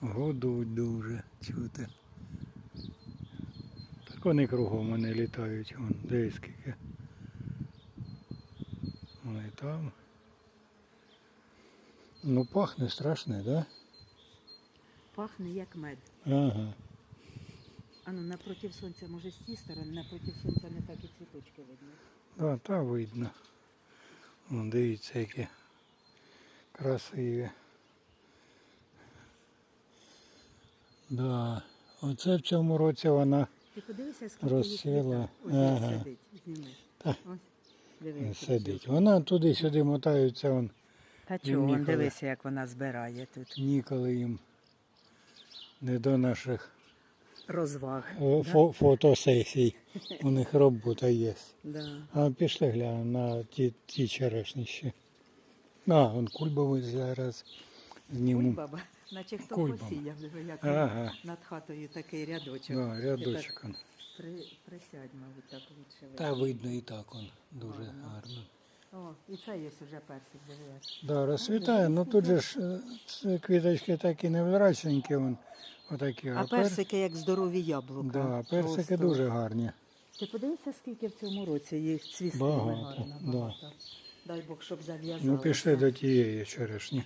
Годуть дуже чути. Так вони кругом вони літають, вон, дивись скільки. Вони там. Ну пахне страшне, да? Пахне як мед. Ага. А ну напротив сонця, може з цієї сторони, напротив сонця не так і цвіточки видно. Да, та видно. Вон, дивіться, які красиві. Да. Оце в цьому році вона Ти подивися, скільки Розсвіла. Ось Ага. сидить, зніми. Та. Ось, диви, як сидить. Вона туди-сюди мотаються, вон, Та чого, ніколи. дивися, як вона збирає тут. ніколи їм не до наших Розваг. е, фо- фотосесій. У них робота є. Да. А пішли глянемо на ті, ті черешні ще. А, вон кульбовий зараз зніму. Кульбаба, наче хто Кульбаба. посіяв, як Ага. над хатою такий рядочок. Да, рядочок. он. При, присядь, мабуть, так лучше Та видно. і так он дуже гарно. О, і це є вже персик, диви. як. Да, розцвітає, ну тут же ж е, ці квіточки такі невзрачненькі, вон, отакі. А пер- персики як здорові яблука. Да, персики Просто. дуже гарні. Ти подивися, скільки в цьому році їх цвістиме Багато, гарно. да. Багато. Дай Бог, щоб зав'язалося. Ну пішли до тієї черешні.